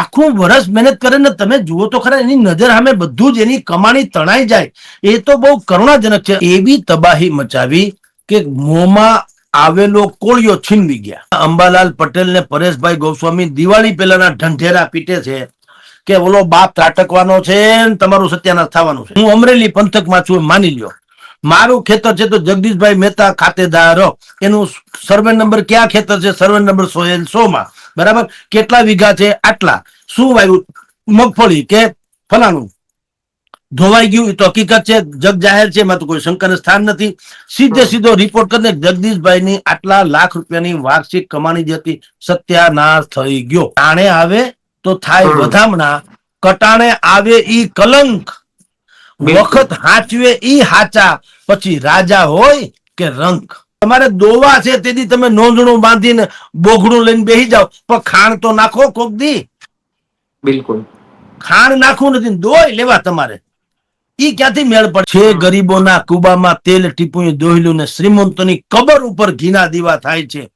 આખું વર્ષ મહેનત કરે ને તમે જુઓ તો ખરા, એની નજર સામે બધું જ એની કમાણી તણાઈ જાય. એ તો બહુ કરુણાજનક છે. એવી તબાહી મચાવી કે મોંમાં આવેલો કોળિયો છીનવી ગયા. અંબાલાલ પટેલ ને પરેશભાઈ ગોસ્વામી દિવાળી પહેલાના ઢંઢેરા પીટે છે કે ઓલો બાપ ત્રાટકવાનો છે તમારું સત્યાનાશ થવાનું છે. હું અમરેલી પંથકમાં છું માની લ્યો. મારું ખેતર છે તો જગદીશભાઈ મહેતા ખાતેદાર એનું સર્વે નંબર ક્યાં ખેતર છે? સર્વે નંબર સો સો માં. બરાબર? કેટલા વીઘા છે? આટલા. શું વાયુ? મગફળી કે ફલાણું? ધોવાઈ ગયું તો હકીકત છે. જગ જાહેર છે એમાં તો કોઈ શંકાને સ્થાન નથી. સીધે સીધો રિપોર્ટ કરીને જગદીશભાઈ ની આટલા લાખ રૂપિયાની વાર્ષિક કમાણી જે હતી સત્યાનાશ થઈ ગયો. આણે આવે તો થાય બધામણા વધામણા. કટાણે આવે ઈ કલંક. વખત હાચવે ઈ હાચા. પછી રાજા હોય કે રંક. તમારે દોવા છે તેથી તમે નોંધણું બાંધીને બોઘડું લઈને બેસી જાઓ. પણ ખાણ તો નાખો કોક દી. બિલકુલ. ખાણ નાખવું નથી દોય લેવા તમારે. ઈ ક્યાંથી મેળ પડે? છે ગરીબોના કુબામાં તેલ ટીપું દોહલું ને શ્રીમંતોની કબર ઉપર ઘીના દીવા થાય છે.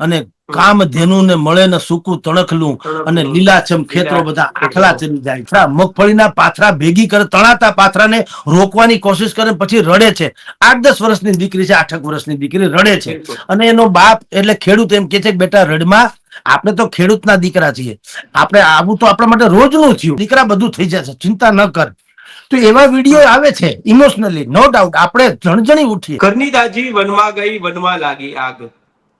અને કામધેનુ ને મળે ને સૂકું તણખલું અને લીલાછમ ખેતરો બધા આખલા ચડી જાય છે. મગફળીના પાથરા ભેગી કરે તણાતા પાથરાને રોકવાની કોશિશ કરે પછી રડે છે. આઠ દસ વર્ષની દીકરી છે આઠક વર્ષની દીકરી રડે છે. અને એનો બાપ એટલે ખેડૂત એમ કે છે બેટા રડમાં આપણે તો ખેડૂતના દીકરા છીએ. આપણે આવું તો આપણા માટે રોજનું થયું. દીકરા બધું થઈ જશે. ચિંતા ન કર. તો એવા વીડિયો આવે છે ઇમોશનલી નો ડાઉટ આપણે જણજણી ઉઠીએ. ઘરની દાજી વનમાં ગઈ વનમાં લાગી આગ.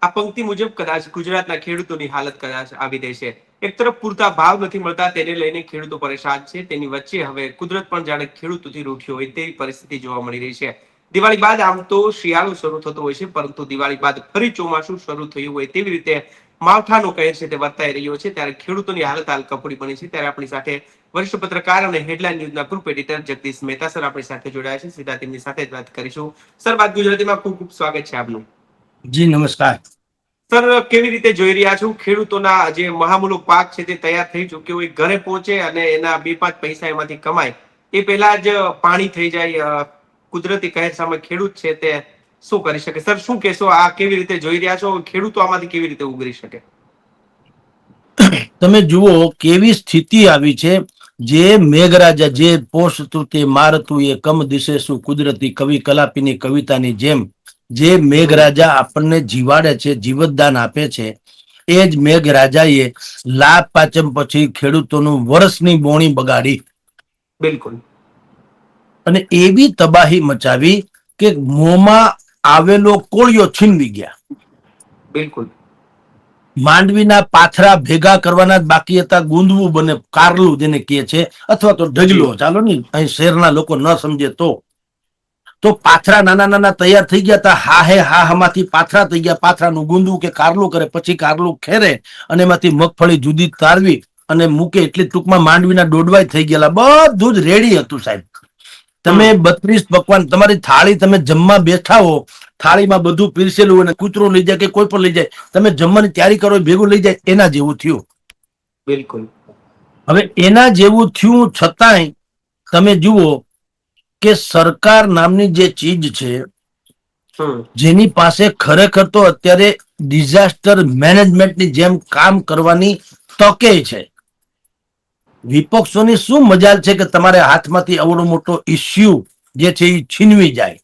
આ પંક્તિ મુજબ કદાચ ગુજરાતના ખેડૂતોની હાલત કદાચ આવી દેશે એક તરફ પૂરતા ભાવ નથી મળતા, તેને લઈને ખેડૂતો પરેશાન છે. તેની વચ્ચે હવે કુદરત પણ જાણે ખેડૂતોથી રૂઠ્યો હોય તેવી પરિસ્થિતિ જોવા મળી રહી છે. દિવાળી બાદ આમ તો શિયાળો શરૂ થતો હોય છે, પરંતુ દિવાળી બાદ ફરી ચોમાસું શરૂ થયું હોય તેવી રીતે માવઠાનો કહેર છે તે વર્તાઈ રહ્યો છે. ત્યારે ખેડૂતોની હાલત હાલ કપડી બની છે. ત્યારે આપણી સાથે વરિષ્ઠ પત્રકાર અને headline ન્યૂઝના group editor Jagdish Mehta sir આપણી સાથે જોડાયા છે. સીધા તેમની સાથે જ વાત કરીશું. સર વાત ગુજરાતીમાં ખૂબ ખૂબ સ્વાગત છે આપનું. જી નમસ્કાર. સર કેવી રીતે જોઈ રહ્યા છો? ખેડૂતોના જે મહામૂલો પાક છે તે તૈયાર થઈ ચુક્યો હોય ઘરે પહોંચે અને એના બે પાંચ પૈસા એમાંથી કમાય. એ પહેલા જ પાણી થઈ જાય કુદરતી કહેર સામે ખેડૂત છે તે શું કરી શકે? સર શું કહેશો? આ કેવી રીતે જોઈ રહ્યા છો? ખેડૂતો આમાંથી કેવી રીતે ઉગરી શકે? તમે જુઓ કેવી સ્થિતિ આવી છે. જે મેઘરાજા જે પોષતું તે મારતું એ કમ દિશે શું કુદરતી કવિ કલાપીની કવિતાની જેમ જે મેઘરાજા આપણને જીવાડે છે જીવતદાન આપે છે એ જ મેઘરાજાએ લાભ પાચમ પછી ખેડૂતોનું વર્ષની બોણી બગાડી. બિલકુલ. અને એવી તબાહી મચાવી કે મોંમાં આવેલો કોળિયો છીનવી ગયા. બિલકુલ. માંડવીના પાથરા ભેગા કરવાના જ બાકી હતા ગુંદવું બને કારલું જેને કહે છે અથવા તો ઢગલો. ચાલો ને અહીં શહેરના લોકો ન સમજે તો. તો પાથરા નાના નાના તૈયાર થઈ ગયા હતા. હા હે હા હમાંથી પાથરા થઈ ગયા. પાથરાનું ગુંદવું કે કારલું કરે પછી કારલું ખેરે અને એમાંથી મગફળી જુદી તારવી અને મૂકે એટલી ટૂંકમાં માંડવીના ડોડવાય થઈ ગયેલા. બધું જ રેડી હતું સાહેબ. તમે બત્રીસ પકવાન તમારી થાળી તમે જમવા બેઠા હો થાળીમાં બધું પીરસેલું અને કૂતરો લઈ જાય કે કોઈ પણ લઈ જાય તમે જમવાની તૈયારી કરો ભેગું લઈ જાય એના જેવું થયું. બિલકુલ. હવે એના જેવું થયું છતાંય તમે જુઓ કે સરકાર નામની જે ચીજ છે જેની પાસે ખરેખર તો અત્યારે ડિઝાસ્ટર મેનેજમેન્ટની જેમ કામ કરવાની તકે છે. વિપક્ષોની શું મજાલ છે કે તમારે હાથમાંથી અવડો મોટો ઇસ્યુ જે છે એ છીનવી જાય?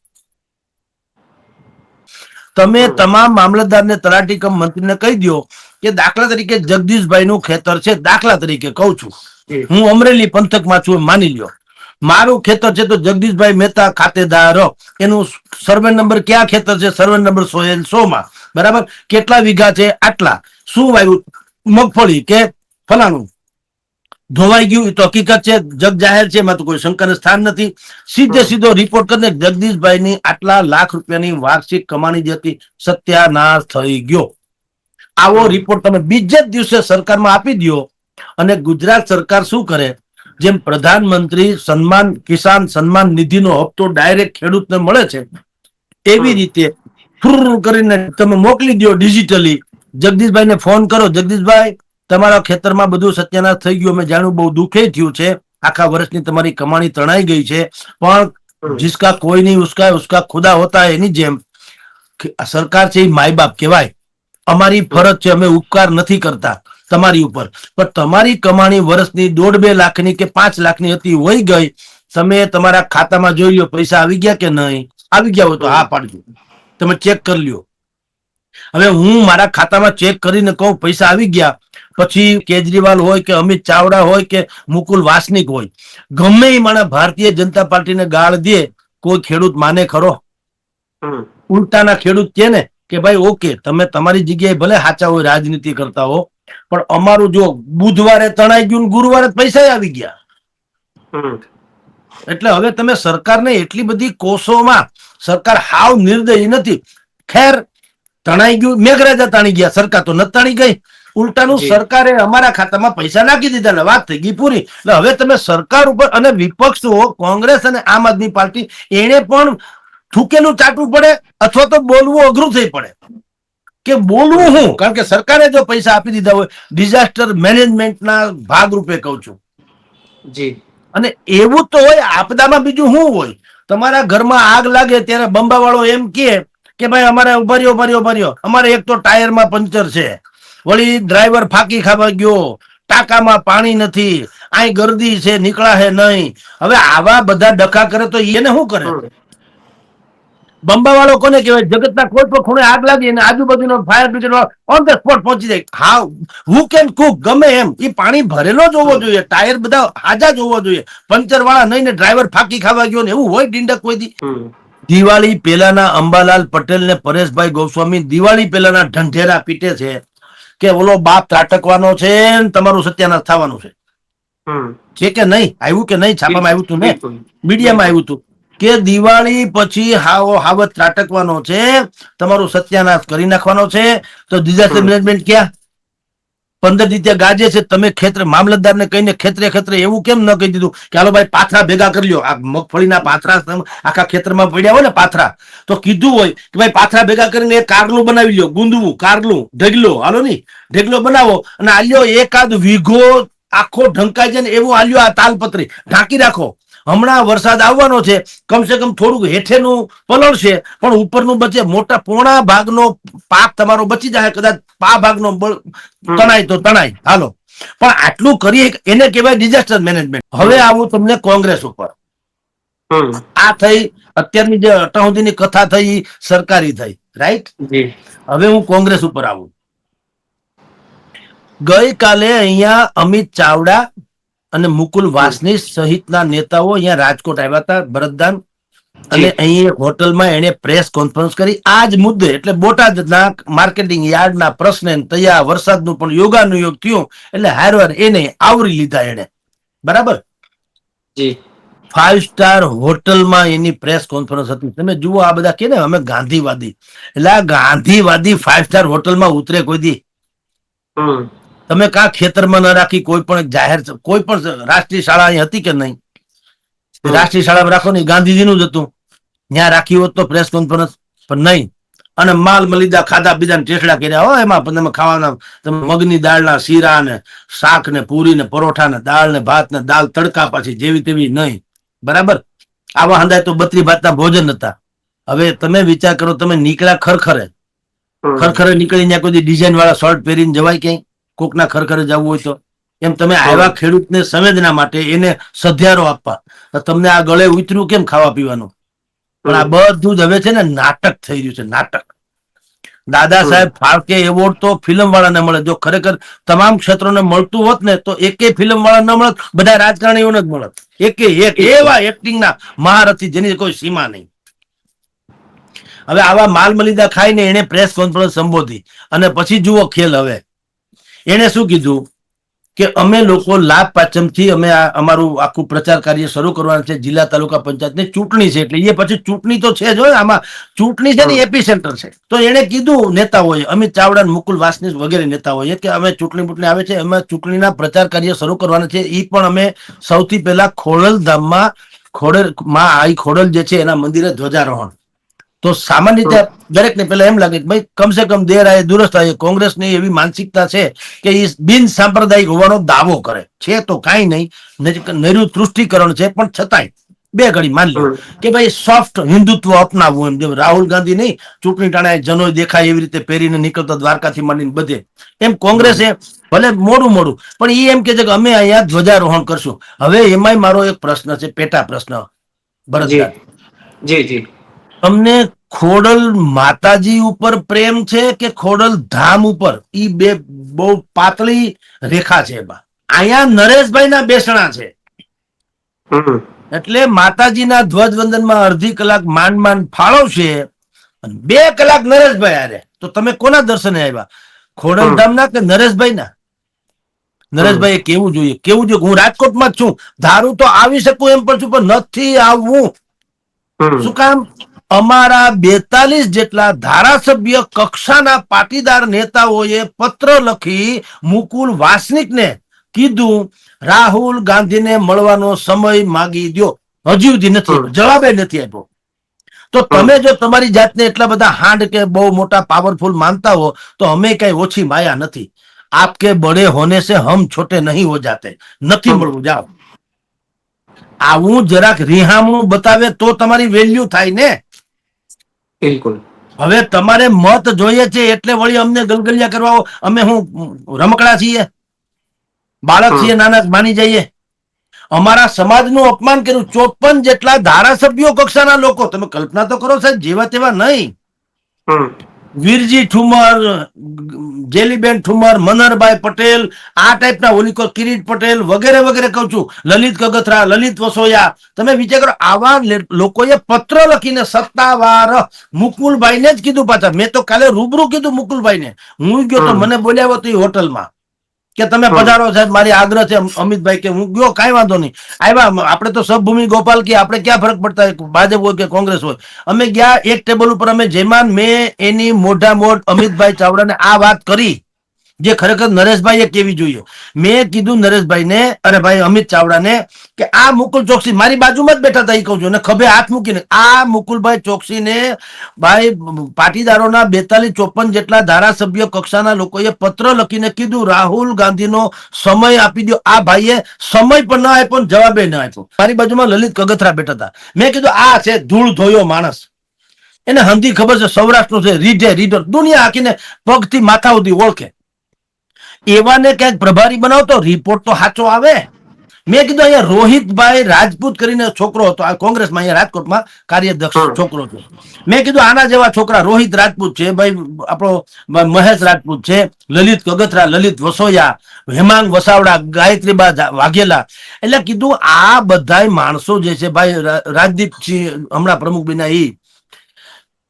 તમે તમામ મામલતદારને તલાટી કમ મંત્રીને કહી દો કે દાખલા તરીકે જગદીશભાઈ નું ખેતર છે. દાખલા તરીકે કહું છું. હું અમરેલી પંથકમાં છું માની લ્યો. મારું ખેતર છે તો જગદીશભાઈ મહેતા ખાતેદાર. એનું સર્વે નંબર ક્યાં ખેતર છે? સર્વે નંબર સો સો માં. બરાબર? કેટલા વીઘા છે? આટલા. શું વાવ્યું મગફળી કે ફલાણું? ધોવાઈ ગયું એ તો હકીકત છે. જગ જાહેર છે એમાં તો કોઈ શંકાને સ્થાન નથી. સીધે સીધો રિપોર્ટ કરીને જગદીશભાઈની આટલા લાખ રૂપિયાની વાર્ષિક કમાણી જે હતી સત્યાનાશ થઈ ગયો. આવો રિપોર્ટ તમે બીજે જ દિવસે સરકારમાં આપી દો અને ગુજરાત સરકાર શું કરે? જેમ પ્રધાનમંત્રી સન્માન કિસાન સન્માન નિધિનો હપ્તો ડાયરેક્ટ ખેડૂતને મળે છે એવી રીતે ફૂર કરીને તમે મોકલી દો ડિજિટલી જગદીશભાઈને ફોન કરો. જગદીશભાઈ તમારા ખેતરમાં બધું સત્યાનાશ થઈ ગયું. અમે જાણ્યું બહુ દુઃખે થયું છે. આખા વર્ષની તમારી કમાણી તણાઈ ગઈ છે. પણ જિસકા કોઈ નહીં ઉસકા ઉસકા ખુદા હોતા એની જેમ. સરકાર છે એ માય બાપ કહેવાય. અમારી ફરજ છે અમે ઉપકાર નથી કરતા. તમારી ઉપર. પણ તમારી કમાણી વર્ષની દોઢ બે લાખની કે પાંચ લાખની હતી વહી ગઈ. તમે તમારા ખાતામાં જોઈ લો પૈસા આવી ગયા કે નહીં? આવી ગયા હોય તો હા પાડજો. તમે ચેક કરી લ્યો. હવે હું મારા ખાતામાં ચેક કરીને કહું પૈસા આવી ગયા. પછી કેજરીવાલ હોય કે અમિત ચાવડા હોય કે મુકુલ વાસનિક હોય ગમે એ માણસ ભારતીય જનતા પાર્ટીને ગાળ દે કોઈ ખેડૂત માને ખરો? ઉલટાના ખેડૂત કે ને? કે ભાઈ ઓકે તમે તમારી જગ્યાએ ભલે સાચા હોય રાજનીતિ કરતા હો. પણ અમારું જો બુધવારે તણાઈ ગયું ગુરુવારે પૈસા આવી ગયા. એટલે હવે તમે સરકારને એટલી બધી કોષોમાં સરકાર હાવ નિર્દયી નથી. ખેર તણાઈ ગયું મેઘરાજા તાણી ગયા સરકાર તો ન તાણી ગઈ. ઉલટાનું સરકારે અમારા ખાતામાં પૈસા નાખી દીધા એટલે વાત થઈ ગઈ પૂરી. એટલે હવે તમે સરકાર ઉપર અને વિપક્ષો કોંગ્રેસ અને આમ આદમી પાર્ટી એને પણ થૂકેલું ચાટવું પડે અથવા તો બોલવું અઘરું થઈ પડે. કે બોલવું હું? કારણ કે સરકારે જો પૈસા આપી દીધા હોય ડિઝાસ્ટર મેનેજમેન્ટના ભાગરૂપે કહું છું. જી. અને એવું તો હોય આપદામાં બીજું શું હોય? તમારા ઘરમાં આગ લાગે ત્યારે બંબાવાળો એમ કહે કે ભાઈ અમારે ઊભા ભર્યો રહ્યો અમારે એક તો ટાયરમાં પંચર છે. વળી ડ્રાઈવર ફાકી ખાવા ગયો. ટાંકામાં પાણી નથી. આય ગરદી છે નીકળા હે નહીં. હવે આવા બધા ડખા કરે તો એને શું કરે? બંબાવાળો કોને કહેવાય? જગતના કોઈ પણ ખૂણે આગ લાગી અને આજુબાજુનો fire brigade on the spot પહોંચી જાય. હા હુ કેન કુક ગમે એમ. એ પાણી ભરેલો જ હોવો જોઈએ. ટાયર બધા હાજા જ હોવો જોઈએ. પંચર વાળા નહીં ને ડ્રાઈવર ફાકી ખાવા ગયો ને એવું હોય ડીંડક કોઈ દી. દિવાળી પહેલાના અંબાલાલ પટેલ ને પરેશભાઈ ગોસ્વામી દિવાળી પહેલાના ઢંઢેરા પીટે છે કે ઓલો બાપ ત્રાટકવાનો છે ને તમારું સત્યાનાશ થવાનું છે. છે કે નહીં? આવ્યું કે નહીં? છાપામાં આવ્યું તું ને? મીડિયામાં આવ્યું હતું કે દિવાળી પછી હાવો હાવત ત્રાટકવાનો છે તમારું સત્યાનાશ કરી નાખવાનો છે તો ડિઝાસ્ટર મેનેજમેન્ટ ક્યાં? પંદર રીતે ગાજે છે તમે ખેતર મામલતદારને કહીને ખેતરે ખેતરે એવું કેમ ન કહી દીધું કે હાલો ભાઈ પાથરા ભેગા કરી લો આ મગફળીના પાથરા આખા ખેતરમાં પડ્યા હોય ને પાથરા તો કીધું હોય કે ભાઈ પાથરા ભેગા કરીને કારલું બનાવી લ્યો ગુંદવું કારલું ઢગલો હાલો ની ઢગલો બનાવો. અને આલ્યો એકાદ વીઘો આખો ઢંકાઈ જાય ને એવું આલ્યો આ તાલપત્રી. ઢાંકી રાખો. હમણાં વરસાદ આવવાનો છે. કમસે કમ થોડુંક હેઠેનું છે પણ ઉપરનું બચે મોટા પોણા ભાગનો પાક તમારો બચી જાય કદાચ પા ભાગનો તણાય તો તણાય. હાલો. પણ આટલું કરીએ એને કહેવાય ડિઝાસ્ટર મેનેજમેન્ટ હવે આવું તમને કોંગ્રેસ ઉપર. આ થઈ અત્યારની જે અટાઉદીની કથા થઈ સરકારી થઈ. રાઈટ હવે હું કોંગ્રેસ ઉપર આવું. ગઈકાલે અહીંયા અમિત ચાવડા અને મુકુલ વાસની સહિતના નેતાઓ અહીંયા રાજકોટ આવ્યા હતા ભરતદાન. અને અહીં હોટલમાં એને પ્રેસ કોન્ફરન્સ કરી. આ જ મુદ્દે એટલે બોટાદના માર્કેટિંગ યાર્ડના પ્રશ્ને તૈયાર વરસાદનું પણ યોગાનુયોગ થયું એટલે હારવાર એને આવરી લીધા એને બરાબર? જી. ફાઇવ સ્ટાર હોટલમાં એની પ્રેસ કોન્ફરન્સ હતી. તમે જુઓ આ બધા કે ને અમે ગાંધીવાદી. એટલે આ ગાંધીવાદી ફાઇવ સ્ટાર હોટલમાં ઉતરે કોઈ દી. તમે કા ખેતરમાં ન રાખી કોઈ પણ જાહેર કોઈ પણ રાષ્ટ્રીય શાળા અહીં હતી કે નહીં? રાષ્ટ્રીય શાળામાં રાખો ને ગાંધીજીનું જ હતું. ત્યાં રાખી હોત તો પ્રેસ કોન્ફરન્સ પણ નહીં. અને માલ મલિદા ખાધા બીજા ટેસડા કર્યા. હો એમાં પણ તમે ખાવાના તમે મગની દાળના શીરા ને શાક ને પૂરી ને પરોઠા ને દાળ ને ભાત ને દાળ તડકા પાછી જેવી તેવી નહીં. બરાબર? આવા હંદાય તો બત્રી ભાતના ભોજન હતા. હવે તમે વિચાર કરો તમે નીકળ્યા ખરખરે. ખરખરે નીકળી ત્યાં કોઈ ડિઝાઇન વાળા શર્ટ પહેરીને જવાય ક્યાંય? કોકના ખરખરે જવું હોય તો. એમ તમે આવ્યા ખેડૂતને સંવેદના માટે એને સધ્યારો આપવા. તમને આ ગળે ઉતર્યું કેમ ખાવા પીવાનું? પણ આ બધું જ હવે છે ને નાટક થઈ રહ્યું છે નાટક. દાદા સાહેબ ફાળકે એવોર્ડ તો ફિલ્મ વાળાને મળે. જો ખરેખર તમામ ક્ષેત્રોને મળતું હોત ને તો એકે ફિલ્મ વાળા ન મળત બધા રાજકારણીઓને જ મળત. એકે એક એવા એક્ટિંગના મહારથી જેની કોઈ સીમા નહીં. હવે આવા માલ મલિદા ખાઈને એને પ્રેસ કોન્ફરન્સ સંબોધી. અને પછી જુઓ ખેલ હવે. એને શું કીધું? કે અમે લોકો લાભ પાંચમથી અમે આ અમારું આખું પ્રચાર કાર્ય શરૂ કરવાનું છે. જિલ્લા તાલુકા પંચાયતની ચૂંટણી છે એટલે એ પછી ચૂંટણી તો છે જ હોય. આમાં ચૂંટણી છે ને એપી સેન્ટર છે. તો એને કીધું નેતાઓએ અમિત ચાવડા મુકુલ વાસની વગેરે નેતાઓએ કે અમે ચૂંટણી બૂંટણી આવે છે અમે ચૂંટણીના પ્રચાર કાર્ય શરૂ કરવાના છે. એ પણ અમે સૌથી પહેલા ખોડલ ધામમાં ખોડલ માં આઈ ખોડલ જે છે એના મંદિરે ધ્વજારોહણ. તો સામાન્ય રીતે દરેકને પેલા એમ લાગે કે ભાઈ કમસે કમ દેર આયે દુરસ્ત આયે કોંગ્રેસની એવી માનસિકતા છે કે એ બિન સાંપ્રદાયિક હોવાનો દાવો કરે. છે તો કાંઈ નહીં તૃષ્ટિકરણ છે પણ છતાંય બે ઘડી માની લો કે ભાઈ સોફ્ટ હિન્દુત્વ અપનાવવું એમ જેમ રાહુલ ગાંધી નહીં ચૂંટણી ટાણે જનોય દેખાય એવી રીતે પહેરીને નીકળતા દ્વારકાથી માંડીને બધે. એમ કોંગ્રેસે ભલે મોડું મોડું પણ એ એમ કે છે કે અમે અહીંયા ધ્વજારોહણ કરશું. હવે એમાંય મારો એક પ્રશ્ન છે પેટા પ્રશ્ન. ભરતભાઈ જી જી. તમને ખોડલ માતાજી ઉપર પ્રેમ છે કે ખોડલ ધામ ઉપર? ઈ બે બહુ પાતળી રેખા છે એમાં. અહીંયા નરેશભાઈ ના બેસણા છે. એટલે માતાજીના ધ્વજવંદનમાં અડધી કલાક માંડ માંડ ફાળવશે બે કલાક નરેશભાઈ આરે તો તમે કોના દર્શને આવ્યા? ખોડલ ધામના કે નરેશભાઈ ના નરેશભાઈ કેવું જોઈએ? કેવું જોઈએ? હું રાજકોટમાં જ છું. ધારું તો આવી શકું એમ પણ છું પણ નથી આવવું. શું કામ? અમારા બેતાલીસ જેટલા ધારાસભ્ય કક્ષાના પાટીદાર નેતાઓએ પત્ર લખી મુકુલ વાસનિકને કીધું રાહુલ ગાંધીને મળવાનો સમય માગી દો હજી સુધી નથી. જવાબે નથી આપ્યો. તો તમે જો તમારી જાતને એટલા બધા હાંડ કે બહુ મોટા પાવરફુલ માનતા હો તો અમે કઈ ઓછી માયા નથી. આપકે બડે હોને સે હમ છોટે નહીં હો જાતે. નથી મળવું જાઓ. આવું જરાક રિહામણું બતાવે તો તમારી વેલ્યુ થાય ને. બિલકુલ. હવે તમારે મત જોઈએ છે એટલે વળી અમને ગલગલિયા કરવા અમે હું રમકડા છીએ બાળક છીએ નાના માની જઈએ. અમારા સમાજનું અપમાન કર્યું. ચોપન જેટલા ધારાસભ્યો કક્ષાના લોકો. તમે કલ્પના તો કરો સાહેબ જેવા તેવા નહીં. વીરજી ઠુમર જેલીબેન ઠુમર મનહરભાઈ પટેલ આ ટાઈપના ઓલિકો કિરીટ પટેલ વગેરે વગેરે કહું છું. લલિત કગથરા લલિત વસોયા. તમે વિચાર કરો આવા લોકોએ પત્ર લખીને સત્તાવાર મુકુલભાઈને જ કીધું પાછા. મેં તો કાલે રૂબરૂ કીધું મુકુલભાઈને. હું ગયો તો. મને બોલ્યા હતો હોટલમાં. કે તમે પધારો સાહેબ મારી આગ્રહ છે અમિતભાઈ કે હું ગયો કાંઈ વાંધો નહીં. આવ્યા આપણે તો સબભૂમિ ગોપાલ કે આપણે ક્યાં ફરક પડતા હોય ભાજપ હોય કે કોંગ્રેસ હોય. અમે ગયા એક ટેબલ ઉપર અમે જેમાં મેં એની મોઢા મોઢ અમિતભાઈ ચાવડાને આ વાત કરી. જે ખરેખર નરેશભાઈએ કેવી જોઈએ? મેં કીધું નરેશભાઈને, અરે ભાઈ અમિત ચાવડાને કે આ મુકુલ ચોકસી મારી બાજુમાં જ બેઠા હતા કહું છું. અને ખભે હાથ મૂકીને, આ મુકુલભાઈ ચોકસીને ભાઈ પાટીદારોના બેતાલીસ ચોપન જેટલા ધારાસભ્ય કક્ષાના લોકોએ પત્ર લખીને કીધું, રાહુલ ગાંધીનો સમય આપી દો આ ભાઈએ સમય પણ ન આપ્યો જવાબે ન આપ્યો. મારી બાજુમાં લલિત કગથરા બેઠા હતા. મેં કીધું, આ છે ધૂળ ધોયો માણસ. એને હંધી ખબર છે, સૌરાષ્ટ્રનો છે, રીઢે રીઢર દુનિયા આખીને પગથી માથા સુધી ઓળખે. એવાને ક્યાંક પ્રભારી બનાવતો? રિપોર્ટ તો સાચો આવે. મેં કીધું અહીંયા રોહિતભાઈ રાજપૂત કરીને છોકરો હતો. આ કોંગ્રેસમાં અહીંયા રાજકોટમાં કાર્યદક્ષ છોકરો છે. મેં કીધું આના જેવા છોકરા રોહિત રાજપૂત છે ભાઈ આપણો મહેશ રાજપૂત છે લલિત કગથરા લલિત વસોયા હેમાંગ વસાવડા ગાયત્રીબા વાઘેલા. એટલે કીધું આ બધા માણસો જે છે ભાઈ રાજદીપસિંહ હમણાં પ્રમુખ બિના ઈ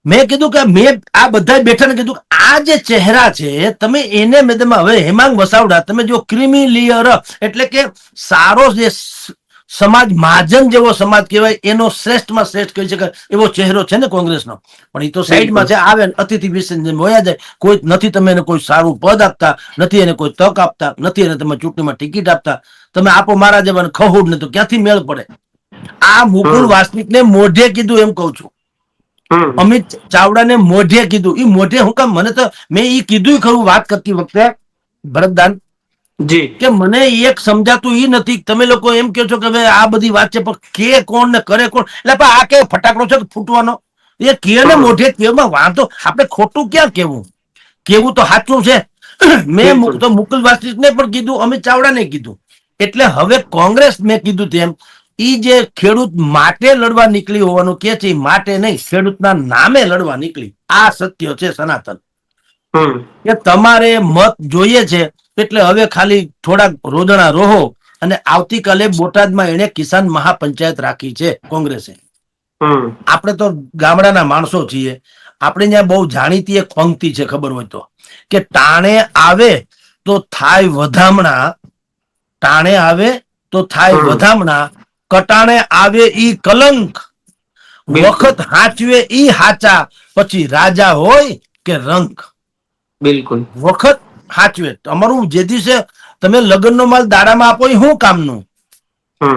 મેં કીધું કે મેં આ બધા બેઠા કીધું આ જે ચહેરા છે તમે એને મેં તમે હવે હેમાંગ વસાવડા તમે જો ક્રિમિલિયર એટલે કે સારો જે સમાજ મહાજન જેવો સમાજ કહેવાય એનો શ્રેષ્ઠમાં શ્રેષ્ઠ કહી શકાય એવો ચહેરો છે ને કોંગ્રેસનો. પણ એ તો સાઈડમાં છે આવે અતિથિ વિસર્જન મોયા જાય કોઈ નથી તમે એને કોઈ સારું પદ આપતા નથી એને કોઈ તક આપતા નથી એને તમે ચૂંટણીમાં ટિકિટ આપતા તમે આપો મારા જેવાને ખહુડ ને તો ક્યાંથી મેળ પડે? આ મુકુલ વાસ્તવિક વાસનિકને મોઢે કીધું એમ કહું છું. અમિત ચાવડાને મોઢે કીધું. એ મોઢે હું કામ મને તો મેં એ કીધું ખરું વાત કરતી વખતે ભરતદાન જી. કે મને એક સમજાતું એ નથી. તમે લોકો એમ કહો છો કે હવે આ બધી વાત છે પણ કે કોણ ને કરે કોણ? એટલે આ કે ફટાકડો છે ફૂટવાનો? એ કે ને મોઢે કેવામાં વાંધો? આપણે ખોટું ક્યાં કેવું? કેવું તો સાચું છે. મેં. તો મુકુલ વાસનિકને પણ કીધું અમિત ચાવડા ને કીધું. એટલે હવે કોંગ્રેસ મેં કીધું તેમ ઈ જે ખેડૂત માટે લડવા નીકળી હોવાનું કે છે માટે નહીં ખેડૂતના નામે લડવા નીકળી. આ સત્ય છે સનાતન. કે તમારે મત જોઈએ છે એટલે હવે ખાલી થોડાક રોદણા રહો અને આવતીકાલે બોટાદમાં એને કિસાન મહાપંચાયત રાખી છે કોંગ્રેસે. આપણે તો ગામડાના માણસો છીએ. આપણે ત્યાં બહુ જાણીતી એક પંક્તિ છે ખબર હોય તો. કે ટાણે આવે તો થાય વધામણા. ટાણે આવે તો થાય વધામણા. કટાણે આવે ઈ કલંક. વખત હાચવે ઈ હાચા પછી રાજા હોય કે રંક. બિલકુલ. વખત હાચવે. અમારું જે દિવસે તમે લગ્નનો માલ દાડામાં આપો એ શું કામનું?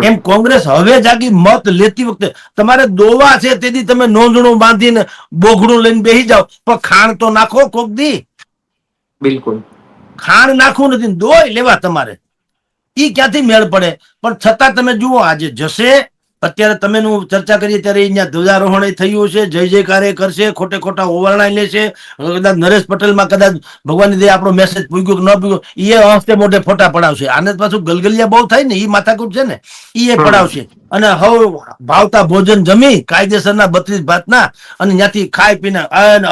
એમ કોંગ્રેસ હવે જાગી મત લેતી વખતે તમારે દોવા છે તેથી તમે નોંધણું બાંધીને બોઘડું લઈને બેસી જાઓ. પણ ખાણ તો નાખો કોક દી. બિલકુલ. ખાણ નાખવું નથી દોય લેવા તમારે. ઈ ક્યાંથી મેળ પડે? પણ છતાં તમે જુઓ આજે જશે. અત્યારે તમે ચર્ચા કરીએ ત્યારે અહીંયા ધ્વજારોહણ થયું છે જય જયકારે કરશે ખોટે ખોટા ઓવરણાય લેશે. કદાચ નરેશ પટેલમાં કદાચ ભગવાનની દે આપણો મેસેજ પૂગ્યો કે ન પૂગ્યો એ હસ્તે મોઢે ફોટા પડાવશે. આને પાછું ગલગલિયા બહુ થાય ને એ માથાકૂટ છે ને એ પડાવશે. અને હવે ભાવતા ભોજન જમી કાયદેસરના બત્રીસ ભાતના અને ત્યાંથી ખાઈ પીને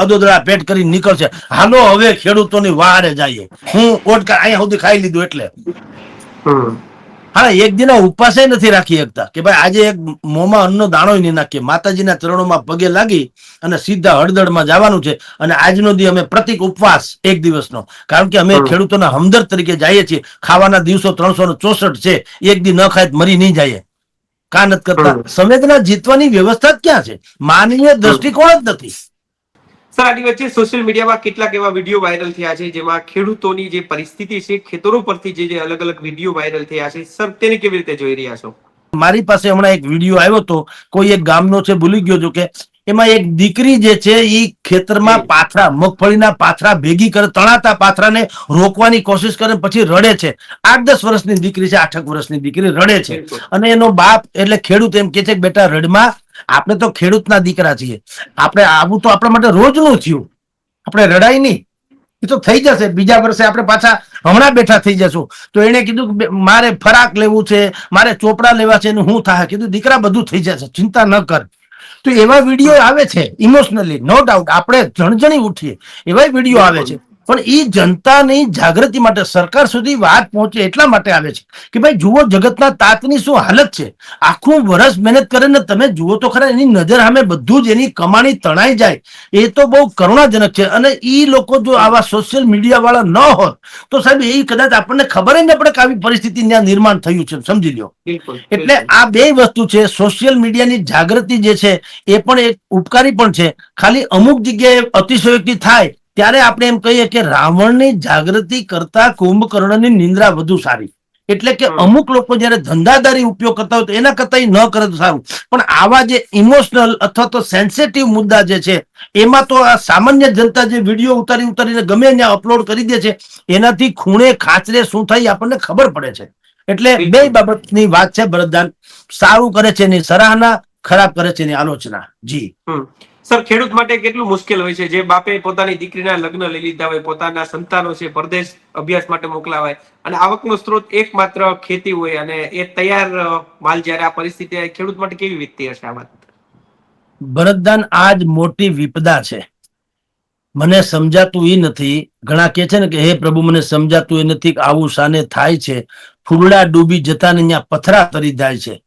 અદોદરા પેટ કરી નીકળશે. હાલો હવે ખેડૂતોની વારે જઈએ. હું ઓટકા અહીંયા સુધી ખાઈ લીધું એટલે. હા એક દિન ઉપવાસે નથી રાખી શકતા કે ભાઈ આજે એક મોંમાં અન્નનો દાણો નહીં નાખીએ. માતાજીના ચરણોમાં પગે લાગી અને સીધા હળદળમાં જવાનું છે અને આજનો દી અમે પ્રતિક ઉપવાસ એક દિવસનો. કારણ કે અમે ખેડૂતોના હમદર્દ તરીકે જઈએ છીએ. ખાવાના દિવસો ત્રણસો ચોસઠ છે. એક દી ન ખાય મરી નહીં જાય કા નથી કરતા. સંવેદના જીતવાની વ્યવસ્થા જ ક્યાં છે? માનવીય દ્રષ્ટિકોણ જ નથી. સર આની વચ્ચે સોશિયલ મીડિયામાં કેટલાક એવા વીડિયો વાયરલ થયા છે જેમાં ખેડૂતોની જે પરિસ્થિતિ છે ખેતરો પરથી જે જે અલગ અલગ વીડિયો વાયરલ થયા છે સર તેને કેવી રીતે જોઈ રહ્યા છો? મારી પાસે હમણાં એક વીડિયો આવ્યો તો કોઈ એક ગામનો છે ભૂલી ગયો છો કે એમાં એક દીકરી જે છે એ ખેતરમાં પાથરા મગફળીના પાથરા ભેગી કરે તણાતા પાથરાને રોકવાની કોશિશ કરે પછી રડે છે. આઠ દસ વર્ષની દીકરી છે આઠક વર્ષની દીકરી રડે છે. અને એનો બાપ એટલે ખેડૂત એમ કે છે કે બેટા રડમાં આપણે તો ખેડૂતના દીકરા છીએ. આપણે આવું તો આપણા માટે રોજનું થયું. આપણે રડાય નહીં. એ તો થઈ જશે. બીજા વર્ષે આપણે પાછા હમણાં બેઠા થઈ જશું. તો એને કીધું કે મારે ફરાક લેવું છે મારે ચોપડા લેવા છે એનું હું થાય કીધું દીકરા બધું થઈ જશે. ચિંતા ન કર. તો એવા વીડિયો આવે છે ઇમોશનલી નો ડાઉટ આપણે જણજણી ઉઠીએ. એવા વીડિયો આવે છે. પણ એ જનતાની જાગૃતિ માટે સરકાર સુધી વાત પહોંચે એટલા માટે આવે છે કે ભાઈ જુઓ જગતના તાતની શું હાલત છે. આખું વર્ષ મહેનત કરે ને તમે જુઓ તો ખરા એની નજર સામે બધું જ એની કમાણી તણાઈ જાય. એ તો બહુ કરુણાજનક છે અને એ લોકો જો આવા સોશિયલ મીડિયા વાળા ન હોત તો સાહેબ એ કદાચ આપણને ખબર ન પડે કે આવી પરિસ્થિતિ ત્યાં નિર્માણ થયું છે. સમજી લ્યો. એટલે આ બે વસ્તુ છે સોશિયલ મીડિયાની જાગૃતિ જે છે એ પણ એક ઉપકારી પણ છે. ખાલી અમુક જગ્યાએ અતિશયોક્તિ થાય ત્યારે આપણે એમ કહીએ કે રાવણની જાગૃતિ કરતા કુંભકર્ણની નિંદ્રા વધુ સારી. એટલે કે અમુક લોકો જયારે ધંધાદારી ઉપયોગ કરતા હોય તો એના કરતા ન કરે તો સારું. પણ આવા જે ઇમોશનલ અથવા તો સેન્સિટિવ મુદ્દા જે છે એમાં તો આ સામાન્ય જનતા જે વીડિયો ઉતારી ઉતારીને ગમે ત્યાં અપલોડ કરી દે છે એનાથી ખૂણે ખાચરે શું થાય આપણને ખબર પડે છે. એટલે બે. બાબતની વાત છે ભરતદાન સારું કરે છે એની સરાહના ખરાબ કરે છે એની આલોચના. જી. સર, ખેડૂત માટે કેટલું મુશ્કેલ હોય છે? જે બાપે પોતાની દીકરીના લગ્ન લઈ લીધા હોય, પોતાના સંતાનો છે, પરદેશ અભ્યાસ માટે મોકલાવાય. અને આવકનો સ્ત્રોત એકમાત્ર ખેતી હોય અને એ તૈયાર માલ જ્યારે આ પરિસ્થિતિ ખેડૂત માટે કેવી વીતતી હશે આ વાત? ભરતદાન આજ મોટી વિપદા છે. મને સમજાતું એ નથી. ઘણા કે છે ને કે, હે પ્રભુ, મને સમજાતું એ નથી કે આવું સાને થાય છે. ફૂલડા ડૂબી જતા ને અહીંયા પથરા તરી જાય છે.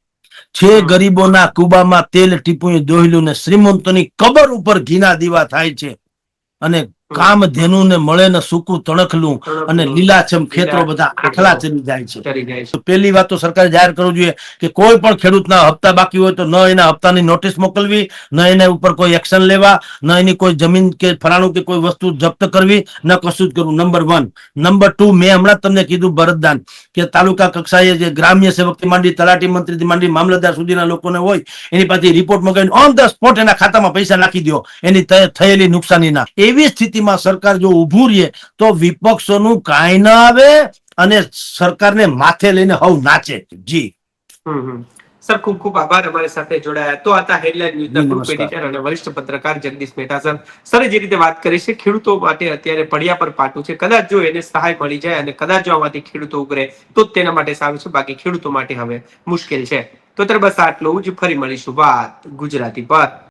છે. ગરીબોના કુબામાં તેલ ટીપું દોહલું ને શ્રીમંતોની કબર ઉપર ઘીના દીવા થાય છે અને કામ ને મળે ને સૂકું તણખલું અને લીલાછમ ખેતરો બધા આખલા ચડી જાય છે. પહેલી વાત તો સરકારે જાહેર કરવું જોઈએ કે કોઈ પણ ખેડૂતના હપ્તા બાકી હોય તો ન એના હપ્તાની નોટિસ મોકલવી ન એના ઉપર કોઈ એક્શન લેવા ન એની કોઈ જમીન કે ફરાણું કે કોઈ વસ્તુ જપ્ત કરવી ન કશું જ કરવું. નંબર વન નંબર ટુ મેં હમણાં જ તમને કીધું ભરતદાન કે તાલુકા કક્ષાએ જે ગ્રામ્ય સેવકથી માંડી તલાટી મંત્રીથી માંડી મામલતદાર સુધીના લોકોને હોય એની પાસે રિપોર્ટ મંગાવીને ઓન ધ સ્પોટ એના ખાતામાં પૈસા નાખી દો એની થ- થયેલી નુકસાનીના. એવી સ્થિતિમાં સરકાર જો ઊભું રહે તો વિપક્ષોનું કાંઈ ન આવે અને સરકારને માથે લઈને હવ નાચે. જી. સર ખૂબ ખૂબ આભાર અમારી સાથે જોડાયા. તો હતા હેડલાઇન ન્યૂઝના ગ્રુપ એડિટર અને વરિષ્ઠ પત્રકાર જગદીશ મહેતા સર. સરે જે રીતે વાત કરી છે ખેડૂતો માટે અત્યારે પડ્યા પર પાટું છે. કદાચ જો એને સહાય મળી જાય અને કદાચ જો આમાંથી ખેડૂતો ઉગરે તો તેના માટે સારું છે. બાકી ખેડૂતો માટે હવે મુશ્કેલ છે. તો અત્યારે બસ આટલું જ. ફરી મળીશું વાત ગુજરાતી પર.